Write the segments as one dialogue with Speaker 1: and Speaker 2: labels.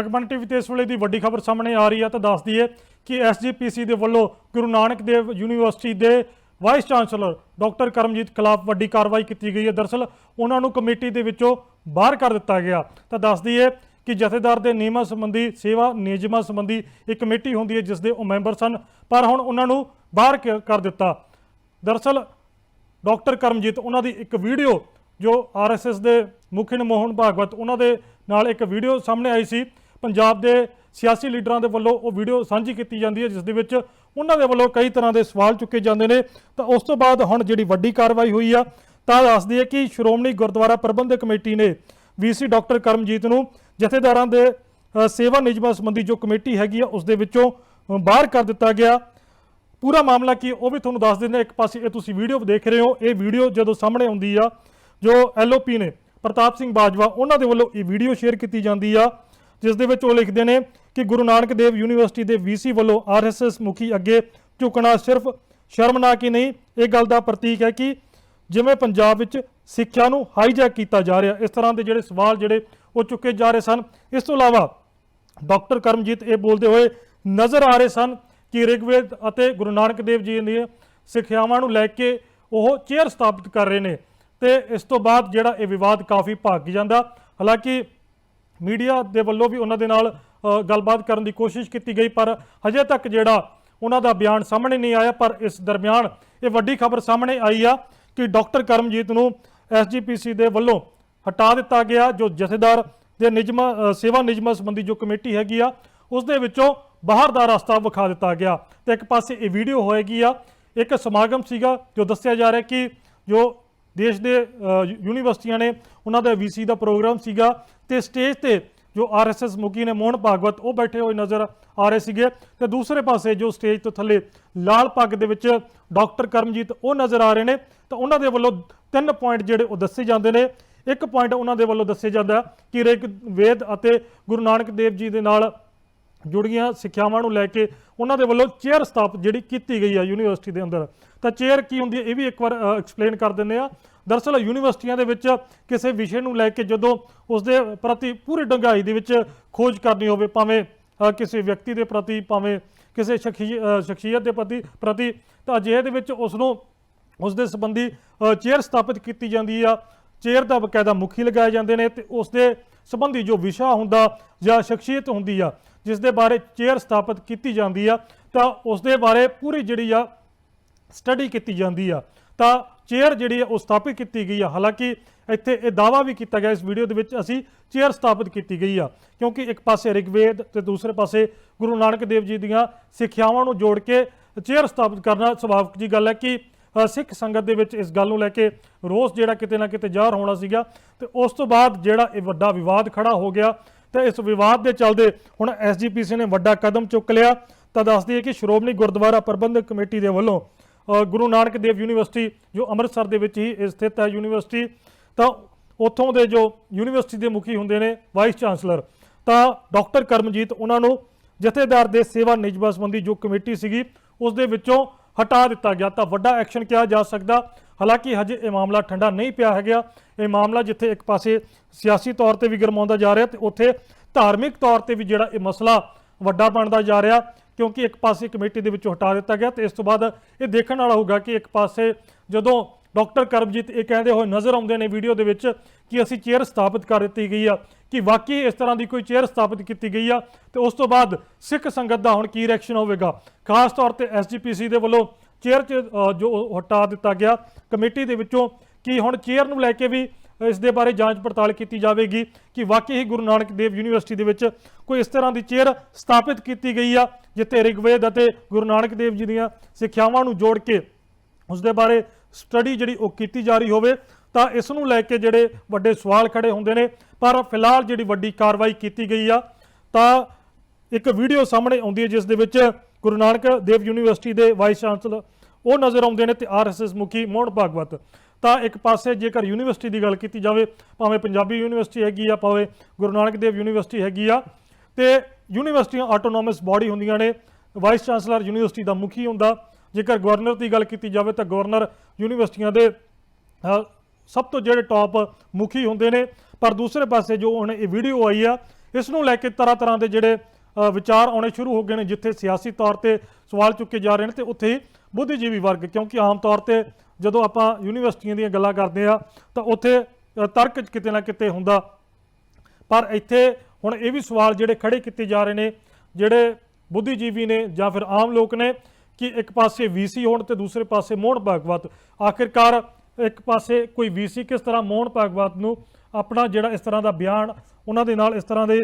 Speaker 1: Akbar TV ਤੇ ਇਸ ਵੇਲੇ ਦੀ ਵੱਡੀ ਖਬਰ ਸਾਹਮਣੇ ਆ ਰਹੀ ਹੈ ਤਾਂ ਦੱਸ ਦਈਏ ਕਿ ਐਸਜੀਪੀਸੀ ਦੇ ਵੱਲੋਂ ਗੁਰੂ ਨਾਨਕ ਦੇਵ ਯੂਨੀਵਰਸਿਟੀ ਦੇ ਵਾਈਸ ਚਾਂਸਲਰ ਡਾਕਟਰ ਕਰਮਜੀਤ ਖਿਲਾਫ ਵੱਡੀ ਕਾਰਵਾਈ ਕੀਤੀ ਗਈ ਹੈ। ਦਰਸਲ ਉਹਨਾਂ ਨੂੰ ਕਮੇਟੀ ਦੇ ਵਿੱਚੋਂ ਬਾਹਰ ਕਰ ਦਿੱਤਾ ਗਿਆ। ਤਾਂ ਦੱਸ ਦਈਏ ਕਿ ਜਥੇਦਾਰ ਦੇ ਨਿਯਮਾਂ ਸੰਬੰਧੀ, ਸੇਵਾ ਨਿਯਮਾਂ ਸੰਬੰਧੀ ਇੱਕ ਕਮੇਟੀ ਹੁੰਦੀ ਹੈ ਜਿਸ ਦੇ ਉਹ ਮੈਂਬਰ ਸਨ, ਪਰ ਹੁਣ ਉਹਨਾਂ ਨੂੰ ਬਾਹਰ ਕ- ਕਰ ਦਿੱਤਾ। ਦਰਸਲ ਡਾਕਟਰ ਕਰਮਜੀਤ, ਉਹਨਾਂ ਦੀ ਇੱਕ ਵੀਡੀਓ ਜੋ ਆਰਐਸਐਸ ਦੇ ਮੁਖੀ ਨੇ ਮੋਹਨ ਭਾਗਵਤ, ਉਹਨਾਂ ਦੇ ਨਾਲ ਇੱਕ ਵੀਡੀਓ ਸਾਹਮਣੇ ਆਈ ਸੀ। ਪੰਜਾਬ ਦੇ ਸਿਆਸੀ ਲੀਡਰਾਂ ਦੇ ਵੱਲੋਂ ਉਹ ਵੀਡੀਓ ਸਾਂਝੀ ਕੀਤੀ ਜਾਂਦੀ ਹੈ, ਜਿਸ ਦੇ ਵਿੱਚ ਉਹਨਾਂ ਦੇ ਵੱਲੋਂ ਕਈ ਤਰ੍ਹਾਂ ਦੇ ਸਵਾਲ ਚੁੱਕੇ ਜਾਂਦੇ ਨੇ। ਤਾਂ ਉਸ ਤੋਂ ਬਾਅਦ ਹੁਣ ਜਿਹੜੀ ਵੱਡੀ ਕਾਰਵਾਈ ਹੋਈ ਆ, ਤਾਂ ਦੱਸਦੀ ਹੈ ਕਿ ਸ਼੍ਰੋਮਣੀ ਗੁਰਦੁਆਰਾ ਪ੍ਰਬੰਧਕ ਕਮੇਟੀ ਨੇ ਵੀਸੀ ਡਾਕਟਰ ਕਰਮਜੀਤ ਨੂੰ ਜਥੇਦਾਰਾਂ ਦੇ ਸੇਵਾ ਨਿਯਮਾਂ ਸੰਬੰਧੀ ਜੋ ਕਮੇਟੀ ਹੈਗੀ ਆ, ਉਸ ਦੇ ਵਿੱਚੋਂ ਬਾਹਰ ਕਰ ਦਿੱਤਾ ਗਿਆ। ਪੂਰਾ ਮਾਮਲਾ ਕੀ ਉਹ ਵੀ ਤੁਹਾਨੂੰ ਦੱਸ ਦਿੰਦੇ ਇੱਕ ਪਾਸੇ ਇਹ ਤੁਸੀਂ ਵੀਡੀਓ ਦੇਖ ਰਹੇ ਹੋ। ਇਹ ਵੀਡੀਓ ਜਦੋਂ ਸਾਹਮਣੇ ਆਉਂਦੀ ਆ, ਜੋ ਐਲਓਪੀ ਨੇ ਪ੍ਰਤਾਪ ਸਿੰਘ ਬਾਜਵਾ, ਉਹਨਾਂ ਦੇ ਵੱਲੋਂ ਇਹ ਵੀਡੀਓ ਸ਼ੇਅਰ ਕੀਤੀ ਜਾਂਦੀ ਆ। ਜਿਸ ਦੇ ਵਿੱਚ ਉਹ ਲਿਖਦੇ ਨੇ ਕਿ ਗੁਰੂ ਨਾਨਕ ਦੇਵ ਯੂਨੀਵਰਸਿਟੀ ਦੇ ਵੀਸੀ ਵੱਲੋਂ ਆਰਐਸਐਸ ਮੁਖੀ ਅੱਗੇ ਝੁਕਣਾ ਸਿਰਫ ਸ਼ਰਮਨਾਕ ਹੀ ਨਹੀਂ, ਇਹ ਗੱਲ ਦਾ ਪ੍ਰਤੀਕ ਹੈ ਕਿ ਜਿਵੇਂ ਪੰਜਾਬ ਵਿੱਚ ਸਿੱਖਿਆ ਨੂੰ ਹਾਈਜੈਕ ਕੀਤਾ ਜਾ ਰਿਹਾ, ਇਸ ਤਰ੍ਹਾਂ ਦੇ ਜਿਹੜੇ ਸਵਾਲ ਜਿਹੜੇ ਉਹ ਚੁੱਕੇ ਜਾ ਰਹੇ ਸਨ। ਇਸ ਤੋਂ ਇਲਾਵਾ ਡਾਕਟਰ ਕਰਮਜੀਤ ਇਹ ਬੋਲਦੇ ਹੋਏ ਨਜ਼ਰ ਆ ਰਹੇ ਸਨ ਕਿ ਰਿਗਵੇਦ ਅਤੇ ਗੁਰੂ ਨਾਨਕ ਦੇਵ ਜੀ ਦੀਆਂ ਸਿੱਖਿਆਵਾਂ ਨੂੰ ਲੈ ਕੇ ਉਹ ਚੇਅਰ ਸਥਾਪਿਤ ਕਰ ਰਹੇ ਨੇ ਤੇ ਇਸ ਤੋਂ ਬਾਅਦ ਜਿਹੜਾ ਇਹ ਵਿਵਾਦ ਕਾਫੀ ਭਾਗ ਜਾਂਦਾ। ਹਾਲਾਂਕਿ ਮੀਡੀਆ ਦੇ ਵੱਲੋਂ ਵੀ ਉਹਨਾਂ ਦੇ ਨਾਲ ਗੱਲਬਾਤ ਕਰਨ ਦੀ ਕੋਸ਼ਿਸ਼ ਕੀਤੀ ਗਈ, ਪਰ ਹਜੇ ਤੱਕ ਜਿਹੜਾ ਉਹਨਾਂ ਦਾ ਬਿਆਨ ਸਾਹਮਣੇ ਨਹੀਂ ਆਇਆ, ਪਰ ਇਸ ਦਰਮਿਆਨ ਇਹ ਵੱਡੀ ਖਬਰ ਸਾਹਮਣੇ ਆਈ ਆ ਕਿ ਡਾਕਟਰ ਕਰਮਜੀਤ ਨੂੰ ਐਸਜੀਪੀਸੀ ਦੇ ਵੱਲੋਂ ਹਟਾ ਦਿੱਤਾ ਗਿਆ, ਜੋ ਜਥੇਦਾਰ ਦੇ ਨਿਯਮਾਂ ਸੇਵਾ ਨਿਯਮਾਂ ਸੰਬੰਧੀ ਜੋ ਕਮੇਟੀ ਹੈਗੀ ਆ, ਉਸ ਦੇ ਵਿੱਚੋਂ ਬਾਹਰ ਦਾ ਰਸਤਾ ਵਿਖਾ ਦਿੱਤਾ ਗਿਆ। ਤੇ ਇੱਕ ਪਾਸੇ ਇਹ ਵੀਡੀਓ ਹੋਏਗੀ ਆ, ਇੱਕ ਸਮਾਗਮ ਸੀਗਾ, ਜੋ ਦੱਸਿਆ ਜਾ ਰਿਹਾ ਕਿ ਜੋ ਦੇਸ਼ ਦੇ ਯੂਨੀਵਰਸਿਟੀਆਂ ਨੇ ਉਹਨਾਂ ਦਾ ਵੀਸੀ ਦਾ ਪ੍ਰੋਗਰਾਮ ਸੀਗਾ ਤੇ ਸਟੇਜ ਤੇ ਜੋ ਆਰਐਸਐਸ ਮੁਖੀ ਨੇ ਮੋਹਨ ਭਾਗਵਤ, ਉਹ ਬੈਠੇ ਹੋਏ ਨਜ਼ਰ ਆ ਰਹੇ ਸੀਗੇ। ਤੇ ਦੂਸਰੇ ਪਾਸੇ ਜੋ ਸਟੇਜ ਤੋਂ ਥੱਲੇ ਲਾਲ ਪੱਗ ਦੇ ਵਿੱਚ ਡਾਕਟਰ ਕਰਮਜੀਤ ਉਹ ਨਜ਼ਰ ਆ ਰਹੇ ਨੇ। ਤਾਂ ਉਹਨਾਂ ਦੇ ਵੱਲੋਂ ਤਿੰਨ ਪੁਆਇੰਟ ਜਿਹੜੇ ਉਹ ਦੱਸੇ ਜਾਂਦੇ ਨੇ। ਇੱਕ ਪੁਆਇੰਟ ਉਹਨਾਂ ਦੇ ਵੱਲੋਂ ਦੱਸਿਆ ਜਾਂਦਾ ਕਿ ਰਿਗ, ਵੇਦ ਅਤੇ ਗੁਰੂ ਨਾਨਕ ਦੇਵ ਜੀ ਦੇ ਨਾਲ ਜੁੜੀਆਂ ਸਿੱਖਿਆਵਾਂ ਨੂੰ ਲੈ ਕੇ ਉਹਨਾਂ ਦੇ ਵੱਲੋਂ ਚੇਅਰ ਸਥਾਪਿਤ ਜਿਹੜੀ ਕੀਤੀ ਗਈ ਆ ਯੂਨੀਵਰਸਿਟੀ ਦੇ ਅੰਦਰ। ਤਾਂ ਚੇਅਰ ਕੀ ਹੁੰਦੀ ਹੈ ਇਹ ਵੀ ਇੱਕ ਵਾਰ ਐਕਸਪਲੇਨ ਕਰ ਦਿੰਦੇ ਆ। ਦਰਅਸਲ ਯੂਨੀਵਰਸਿਟੀਆਂ ਦੇ ਵਿੱਚ ਕਿਸੇ ਵਿਸ਼ੇ ਨੂੰ ਲੈ ਕੇ ਜਦੋਂ ਉਸ ਦੇ ਪ੍ਰਤੀ ਪੂਰੀ ਡੰਗਾਈ ਦੇ ਵਿੱਚ ਖੋਜ ਕਰਨੀ ਹੋਵੇ, ਭਾਵੇਂ ਕਿਸੇ ਵਿਅਕਤੀ ਦੇ ਪ੍ਰਤੀ, ਭਾਵੇਂ ਕਿਸੇ ਸ਼ਖਸੀ- ਸ਼ਖਸੀਅਤ ਦੇ ਪ੍ਰਤੀ ਪ੍ਰਤੀ, ਤਾਂ ਅਜਿਹੇ ਦੇ ਵਿੱਚ ਉਸ ਨੂੰ ਉਸ ਦੇ ਸੰਬੰਧੀ ਚੇਅਰ ਸਥਾਪਿਤ ਕੀਤੀ ਜਾਂਦੀ ਆ। ਚੇਅਰ ਦਾ ਬਕਾਇਦਾ ਮੁਖੀ ਲਗਾਏ ਜਾਂਦੇ ਨੇ ਤੇ ਉਸ ਦੇ ਸੰਬੰਧੀ ਜੋ ਵਿਸ਼ਾ ਹੁੰਦਾ ਜਾਂ ਸ਼ਖਸੀਅਤ ਹੁੰਦੀ ਆ ਜਿਸ ਦੇ ਬਾਰੇ ਚੇਅਰ ਸਥਾਪਿਤ ਕੀਤੀ ਜਾਂਦੀ ਆ, ਤਾਂ ਉਸ ਦੇ ਬਾਰੇ ਪੂਰੀ ਜਿਹੜੀ ਆ ਸਟੱਡੀ ਕੀਤੀ ਜਾਂਦੀ ਆ। ਤਾਂ ਚੇਅਰ ਜਿਹੜੀ ਆ, ਉਹ ਸਥਾਪਿਤ ਕੀਤੀ ਗਈ ਆ। ਹਾਲਾਂਕਿ ਇੱਥੇ ਇਹ ਦਾਵਾ ਵੀ ਕੀਤਾ ਗਿਆ, ਇਸ ਵੀਡੀਓ ਦੇ ਵਿੱਚ ਅਸੀਂ ਚੇਅਰ ਸਥਾਪਿਤ ਕੀਤੀ ਗਈ ਆ। ਕਿਉਂਕਿ ਇੱਕ ਪਾਸੇ ਰਿਗਵੇਦ ਤੇ ਦੂਸਰੇ ਪਾਸੇ ਗੁਰੂ ਨਾਨਕ ਦੇਵ ਜੀ ਦੀਆਂ ਸਿੱਖਿਆਵਾਂ ਨੂੰ ਜੋੜ ਕੇ ਚੇਅਰ ਸਥਾਪਿਤ ਕਰਨਾ ਸੁਭਾਵਿਕ ਜੀ ਗੱਲ ਹੈ ਕਿ ਸਿੱਖ ਸੰਗਤ ਦੇ ਵਿੱਚ ਇਸ ਗੱਲ ਨੂੰ ਲੈ ਕੇ ਰੋਸ ਜਿਹੜਾ ਕਿਤੇ ਨਾ ਕਿਤੇ ਜ਼ਾਹਰ ਹੋਣਾ ਸੀਗਾ। ਤੇ ਉਸ ਤੋਂ ਬਾਅਦ ਜਿਹੜਾ ਇਹ ਵੱਡਾ ਵਿਵਾਦ ਖੜਾ ਹੋ ਗਿਆ ਤੇ ਇਸ ਵਿਵਾਦ ਦੇ ਚੱਲਦੇ ਹੁਣ ਐਸਜੀਪੀਸੀ ਨੇ ਵੱਡਾ ਕਦਮ ਚੁੱਕ ਲਿਆ। ਤਾਂ ਦੱਸਦੀ ਹੈ ਕਿ ਸ਼੍ਰੋਮਣੀ ਗੁਰਦੁਆਰਾ ਪ੍ਰਬੰਧਕ ਕਮੇਟੀ ਦੇ ਵੱਲੋਂ ਗੁਰੂ ਨਾਨਕ ਦੇਵ ਯੂਨੀਵਰਸਿਟੀ, ਜੋ ਅੰਮ੍ਰਿਤਸਰ ਦੇ ਵਿੱਚ ਹੀ ਸਥਿਤ ਹੈ ਯੂਨੀਵਰਸਿਟੀ, ਤਾਂ ਉੱਥੋਂ ਦੇ ਜੋ ਯੂਨੀਵਰਸਿਟੀ ਦੇ ਮੁਖੀ ਹੁੰਦੇ ਨੇ ਵਾਈਸ ਚਾਂਸਲਰ, ਤਾਂ ਡਾਕਟਰ ਕਰਮਜੀਤ ਉਹਨਾਂ ਨੂੰ ਜਥੇਦਾਰ ਦੇ ਸੇਵਾ ਨਿਯਮਾਂ ਸੰਬੰਧੀ ਜੋ ਕਮੇਟੀ ਸੀਗੀ, ਉਸ ਦੇ ਵਿੱਚੋਂ ਹਟਾ ਦਿੱਤਾ ਗਿਆ। ਤਾਂ ਵੱਡਾ ਐਕਸ਼ਨ ਕਿਹਾ ਜਾ ਸਕਦਾ ਹਾਲਾਂਕਿ ਹਜੇ ਇਹ ਮਾਮਲਾ ਠੰਡਾ ਨਹੀਂ ਪਿਆ ਹੈਗਾ। ਇਹ ਮਾਮਲਾ ਜਿੱਥੇ ਇੱਕ ਪਾਸੇ ਸਿਆਸੀ ਤੌਰ ਤੇ ਵੀ ਗਰਮਾਉਂਦਾ ਜਾ ਰਿਹਾ ਤੇ ਉੱਥੇ ਧਾਰਮਿਕ ਤੌਰ ਤੇ ਵੀ ਜਿਹੜਾ ਇਹ ਮਸਲਾ ਵੱਡਾ ਬਣਦਾ ਜਾ ਰਿਹਾ, ਕਿਉਂਕਿ ਇੱਕ ਪਾਸੇ ਕਮੇਟੀ ਦੇ ਵਿੱਚੋਂ ਹਟਾ ਦਿੱਤਾ ਗਿਆ ਤੇ ਇਸ ਤੋਂ ਬਾਅਦ ਇਹ ਦੇਖਣ ਵਾਲਾ ਹੋਊਗਾ ਕਿ ਇੱਕ ਪਾਸੇ ਜਦੋਂ ਡਾਕਟਰ ਕਰਮਜੀਤ ਇਹ ਕਹਿੰਦੇ ਹੋਏ ਨਜ਼ਰ ਆਉਂਦੇ ਨੇ ਵੀਡੀਓ ਦੇ ਵਿੱਚ ਕਿ ਅਸੀਂ ਚੇਅਰ ਸਥਾਪਿਤ ਕਰ ਦਿੱਤੀ ਗਈ ਆ, ਕਿ ਵਾਕਈ ਇਸ ਤਰ੍ਹਾਂ ਦੀ ਕੋਈ ਚੇਅਰ ਸਥਾਪਿਤ ਕੀਤੀ ਗਈ ਆ ਤੇ ਉਸ ਤੋਂ ਬਾਅਦ ਸਿੱਖ ਸੰਗਤ ਦਾ ਹੁਣ ਕੀ ਰਿਐਕਸ਼ਨ ਹੋਵੇਗਾ। ਖਾਸ ਤੌਰ ਤੇ ਐਸਜੀਪੀਸੀ ਦੇ ਵੱਲੋਂ ਚੇਅਰ 'ਚ ਜੋ ਉਹ ਹਟਾ ਦਿੱਤਾ ਗਿਆ ਕਮੇਟੀ ਦੇ ਵਿੱਚੋਂ ਕਿ ਹੁਣ ਚੇਅਰ ਨੂੰ ਲੈ ਕੇ ਵੀ ਇਸ ਦੇ ਬਾਰੇ ਜਾਂਚ ਪੜਤਾਲ ਕੀਤੀ ਜਾਵੇਗੀ ਕਿ ਵਾਕਈ ਹੀ ਗੁਰੂ ਨਾਨਕ ਦੇਵ ਯੂਨੀਵਰਸਿਟੀ ਦੇ ਵਿੱਚ ਕੋਈ ਇਸ ਤਰ੍ਹਾਂ ਦੀ ਚੇਅਰ ਸਥਾਪਿਤ ਕੀਤੀ ਗਈ ਆ, ਜਿੱਥੇ ਰਿਗਵੇਦ ਅਤੇ ਗੁਰੂ ਨਾਨਕ ਦੇਵ ਜੀ ਦੀਆਂ ਸਿੱਖਿਆਵਾਂ ਨੂੰ ਜੋੜ ਕੇ ਉਸ ਦੇ ਬਾਰੇ ਸਟੱਡੀ ਜਿਹੜੀ ਉਹ ਕੀਤੀ ਜਾ ਰਹੀ ਹੋਵੇ, ਤਾਂ ਇਸ ਨੂੰ ਲੈ ਕੇ ਜਿਹੜੇ ਵੱਡੇ ਸਵਾਲ ਖੜੇ ਹੁੰਦੇ ਨੇ, ਪਰ ਫਿਲਹਾਲ ਜਿਹੜੀ ਵੱਡੀ ਕਾਰਵਾਈ ਕੀਤੀ ਗਈ ਆ, ਤਾਂ ਇੱਕ ਵੀਡੀਓ ਸਾਹਮਣੇ ਆਉਂਦੀ ਹੈ ਜਿਸ ਦੇ ਵਿੱਚ ਗੁਰੂ ਨਾਨਕ ਦੇਵ ਯੂਨੀਵਰਸਿਟੀ ਦੇ ਵਾਈਸ ਚਾਂਸਲਰ ਉਹ ਨਜ਼ਰ ਆਉਂਦੇ ਨੇ ਤੇ ਆਰਐਸਐਸ ਮੁਖੀ ਮੋਹਨ ਭਾਗਵਤ। ਤਾਂ ਇੱਕ ਪਾਸੇ ਜੇਕਰ ਯੂਨੀਵਰਸਿਟੀ ਦੀ ਗੱਲ ਕੀਤੀ ਜਾਵੇ, ਭਾਵੇਂ ਪੰਜਾਬੀ ਯੂਨੀਵਰਸਿਟੀ ਹੈਗੀ ਆ, ਭਾਵੇਂ ਗੁਰੂ ਨਾਨਕ ਦੇਵ ਯੂਨੀਵਰਸਿਟੀ ਹੈਗੀ ਆ, ਤੇ ਯੂਨੀਵਰਸਿਟੀਆਂ ਆਟੋਨੋਮਸ ਬਾਡੀ ਹੁੰਦੀਆਂ ਨੇ ਵਾਈਸ ਚਾਂਸਲਰ ਯੂਨੀਵਰਸਿਟੀ ਦਾ ਮੁਖੀ ਹੁੰਦਾ। ਜੇਕਰ ਗਵਰਨਰ ਦੀ ਗੱਲ ਕੀਤੀ ਜਾਵੇ ਤਾਂ ਗਵਰਨਰ ਯੂਨੀਵਰਸਿਟੀਆਂ ਦੇ ਸਭ ਤੋਂ ਜਿਹੜੇ ਟੌਪ ਮੁਖੀ ਹੁੰਦੇ ਨੇ। ਪਰ ਦੂਸਰੇ ਪਾਸੇ ਜੋ ਹੁਣ ਇਹ ਵੀਡੀਓ ਆਈ ਆ, ਇਸ ਨੂੰ ਲੈ ਕੇ ਤਰ੍ਹਾਂ ਤਰ੍ਹਾਂ ਦੇ ਜਿਹੜੇ ਵਿਚਾਰ ਆਉਣੇ ਸ਼ੁਰੂ ਹੋ ਗਏ ਨੇ ਜਿੱਥੇ ਸਿਆਸੀ ਤੌਰ ਤੇ ਸਵਾਲ ਚੁੱਕੇ ਜਾ ਰਹੇ ਨੇ ਤੇ ਉੱਥੇ ਹੀ ਬੁੱਧੀਜੀਵੀ ਵਰਗ, ਕਿਉਂਕਿ ਆਮ ਤੌਰ ਤੇ ਜਦੋਂ ਆਪਾਂ ਯੂਨੀਵਰਸਿਟੀਆਂ ਦੀਆਂ ਗੱਲਾਂ ਕਰਦੇ ਆ ਤਾਂ ਉੱਥੇ ਤਰਕ ਕਿਤੇ ਨਾ ਕਿਤੇ ਹੁੰਦਾ। ਪਰ ਇੱਥੇ ਹੁਣ ਇਹ ਵੀ ਸਵਾਲ ਜਿਹੜੇ ਖੜੇ ਕੀਤੇ ਜਾ ਰਹੇ ਨੇ, ਜਿਹੜੇ ਬੁੱਧੀਜੀਵੀ ਨੇ ਜਾਂ ਫਿਰ ਆਮ ਲੋਕ ਨੇ, ਕਿ ਇੱਕ ਪਾਸੇ ਵੀਸੀ ਹੋਣ ਤੇ ਦੂਸਰੇ ਪਾਸੇ ਮੋਹਨ ਭਾਗਵਤ। ਆਖਿਰਕਾਰ ਇੱਕ ਪਾਸੇ ਕੋਈ ਵੀਸੀ ਕਿਸ ਤਰ੍ਹਾਂ ਮੋਹਨ ਭਾਗਵਤ ਨੂੰ ਆਪਣਾ ਜਿਹੜਾ ਇਸ ਤਰ੍ਹਾਂ ਦਾ ਬਿਆਨ, ਉਹਨਾਂ ਦੇ ਨਾਲ ਇਸ ਤਰ੍ਹਾਂ ਦੇ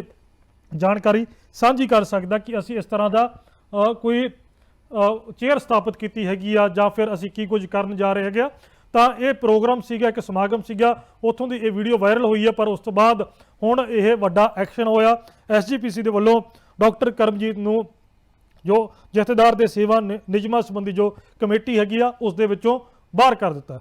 Speaker 1: ਜਾਣਕਾਰੀ ਸਾਂਝੀ ਕਰ ਸਕਦਾ ਕਿ ਅਸੀਂ ਇਸ ਤਰ੍ਹਾਂ ਦਾ ਕੋਈ ਚੇਅਰ ਸਥਾਪਿਤ ਕੀਤੀ ਹੈਗੀ ਆ ਜਾਂ ਫਿਰ ਅਸੀਂ ਕੀ ਕੁਝ ਕਰਨ ਜਾ ਰਹੇ ਹੈਗੇ ਆ। ਤਾਂ ਇਹ ਪ੍ਰੋਗਰਾਮ ਸੀਗਾ, ਇੱਕ ਸਮਾਗਮ ਸੀਗਾ, ਉੱਥੋਂ ਦੀ ਇਹ ਵੀਡੀਓ ਵਾਇਰਲ ਹੋਈ ਹੈ ਪਰ ਉਸ ਤੋਂ ਬਾਅਦ ਹੁਣ ਇਹ ਵੱਡਾ ਐਕਸ਼ਨ ਹੋਇਆ। ਐਸਜੀਪੀਸੀ ਦੇ ਵੱਲੋਂ ਡਾਕਟਰ ਕਰਮਜੀਤ ਨੂੰ ਜੋ ਜਥੇਦਾਰ ਦੇ ਸੇਵਾ ਨਿ- ਨਿਯਮਾਂ ਸੰਬੰਧੀ ਜੋ ਕਮੇਟੀ ਹੈਗੀ ਆ, ਉਸ ਦੇ ਵਿੱਚੋਂ ਬਾਹਰ ਕਰ ਦਿੱਤਾ।